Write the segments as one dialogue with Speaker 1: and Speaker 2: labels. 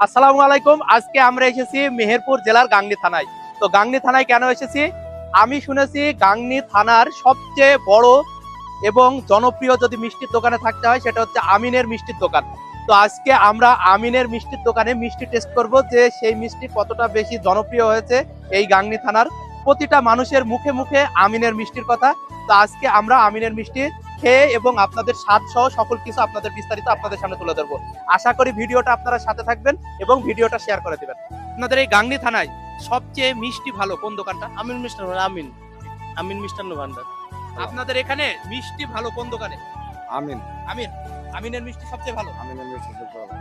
Speaker 1: আসসালামু আলাইকুম। আজকে আমরা এসেছি মেহেরপুর জেলার গাংনী থানায়। তো গাংনি থানায় কেন এসেছি? আমি শুনেছি গাংনি থানার সবচেয়ে বড় এবং জনপ্রিয় যদি মিষ্টির দোকানে থাকতে হয়, সেটা হচ্ছে আমিনের মিষ্টির দোকান। তো আজকে আমরা আমিনের মিষ্টির দোকানে মিষ্টি টেস্ট করব যে সেই মিষ্টি কতটা বেশি জনপ্রিয় হয়েছে এই গাংনি থানার। প্রতিটা মানুষের মুখে মুখে আমিনের মিষ্টির কথা। তো আজকে আমরা আমিনের মিষ্টি খেয়ে এবং আপনাদের স্বাদ সহ সকল কিছু আপনাদের বিস্তারিত আপনাদের সামনে তুলে ধরবো। আশা করি ভিডিওটা আপনারা সাথে থাকবেন এবং ভিডিওটা শেয়ার করে দিবেন। আপনাদের এই গাংনি থানায় সবচেয়ে মিষ্টি ভালো কোন দোকানটা?
Speaker 2: আমিন মিষ্টান্ন ভান্ডার, আমিন। আমিন মিষ্টান্ন ভান্ডার।
Speaker 1: আপনাদের এখানে মিষ্টি ভালো কোন দোকানে?
Speaker 3: আমিন।
Speaker 1: আমিন। আমিনের মিষ্টি সবচেয়ে ভালো?
Speaker 3: আমিনের মিষ্টি সবচেয়ে ভালো।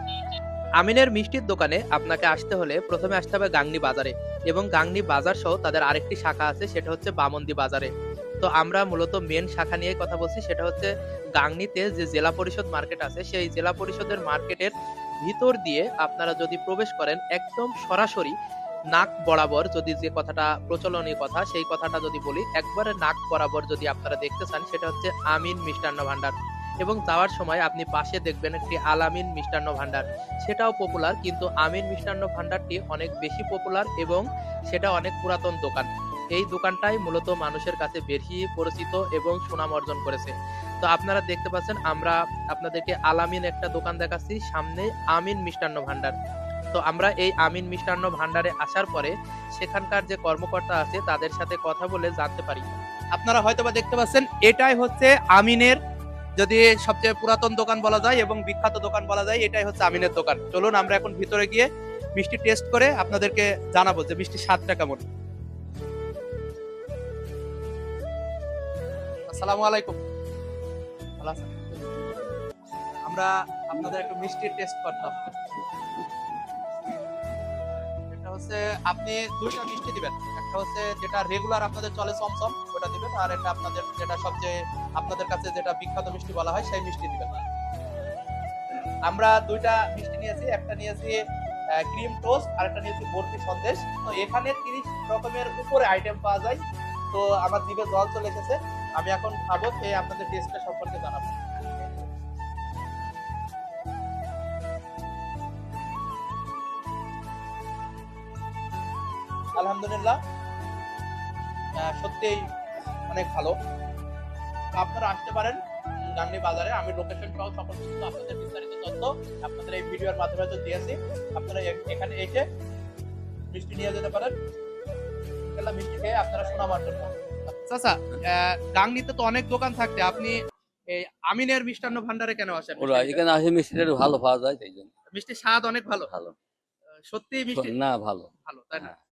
Speaker 4: আমিনের মিষ্টির দোকানে আপনাকে আসতে হলে প্রথমে আসতে হবে গাংনি বাজারে এবং গাংনি বাজার সহ তাদের আরেকটি শাখা আছে সেটা হচ্ছে বামন্দি বাজারে। তো আমরা মূলত মেন শাখা নিয়ে কথা বলছি, সেটা হচ্ছে গাংনিতে যে জেলা পরিষদ মার্কেট আছে, সেই জেলা পরিষদের মার্কেটের ভিতর দিয়ে আপনারা যদি প্রবেশ করেন, একদম সরাসরি নাক বরাবর যদি যে কথাটা প্রচলনীয় কথা, সেই কথাটা যদি বলি, একবারে নাক বরাবর যদি আপনারা দেখতে চান, সেটা হচ্ছে আমিন মিষ্টান্ন ভান্ডার। এবং যাওয়ার সময় আপনি পাশে দেখবেন একটি আলামিন মিষ্টান্ন ভান্ডার। সেটাও পপুলার কিন্তু আমিন মিষ্টান্ন ভান্ডারটি অনেক বেশি পপুলার এবং সেটা অনেক পুরাতন দোকান। এই দোকানটাই মূলত মানুষের কাছে বেশি পরিচিত এবং সুনাম অর্জন করেছে। তো আপনারা দেখতে পাচ্ছেন, আমরা আপনাদেরকে আলামিন একটা দোকান দেখাচ্ছি, সামনে আমিন মিষ্টান্ন ভান্ডার। তো আমরা এই আমিন মিষ্টান্ন ভান্ডারে আসার পরে সেখানকার যে কর্মকর্তা আছে, তাদের সাথে কথা বলে জানতে পারি।
Speaker 1: আপনারা হয়তোবা দেখতে পাচ্ছেন, এটাই হচ্ছে আমিনের, যদি সবচেয়ে পুরাতন দোকান বলা যায় এবং বিখ্যাত দোকান বলা যায়, এটাই হচ্ছে আমিনের দোকান। চলুন, আমরা এখন ভিতরে গিয়ে মিষ্টি টেস্ট করে আপনাদেরকে জানাব যে মিষ্টির স্বাদটা কেমন। আসসালামু আলাইকুম? আমরা আপনাদের একটু মিষ্টির টেস্ট করতাম। এটা হচ্ছে আপনি দুইটা মিষ্টি দিবেন। একটা হচ্ছে যেটা রেগুলার আপনাদের চলে চমচম, ওটা দিবেন, আর এটা আপনাদের যেটা সবচেয়ে আপনাদের কাছে যেটা বিখ্যাত মিষ্টি বলা হয়, সেই মিষ্টি দিবেন। আমরা দুইটা মিষ্টি নিয়েছি, একটা নিয়েছি ক্রিম টোস্ট আর একটা নিয়েছি বরফি সন্দেশ। তো এখানে তিরিশ রকমের উপরে আইটেম পাওয়া যায়। তো আমার জিভে জল চলে এসেছে। আমি এখন খাব খেয়ে আপনাদের টেস্টটা সম্পর্কে জানাব। আলহামদুলিল্লাহ সত্যিই অনেক ভালো। আপনারা আসতে পারেন উম, গাংনী বাজারে আমি লোকেশন সহ সকল কিছু আপনাদের বিস্তারিত তথ্য আপনাদের এই ভিডিওর মাধ্যমে তো দিয়েছি। আপনারা এখানে এসে মিষ্টি নিয়ে যেতে পারেন। মিষ্টি খেয়ে আপনারা অর্জন করবেন। চাচা গাংনীতে তো অনেক দোকান থাকতে আপনি এই আমিনের মিষ্টান্ন ভান্ডারে কেন আসেন?
Speaker 2: ওরা এখানে আসে মিষ্টিটা একটু ভালো পাওয়া যায় তাই জন্য।
Speaker 1: মিষ্টির স্বাদ অনেক ভালো।
Speaker 2: ভালো।
Speaker 1: সত্যি মিষ্টি?
Speaker 2: না ভালো।
Speaker 1: ভালো তাই না?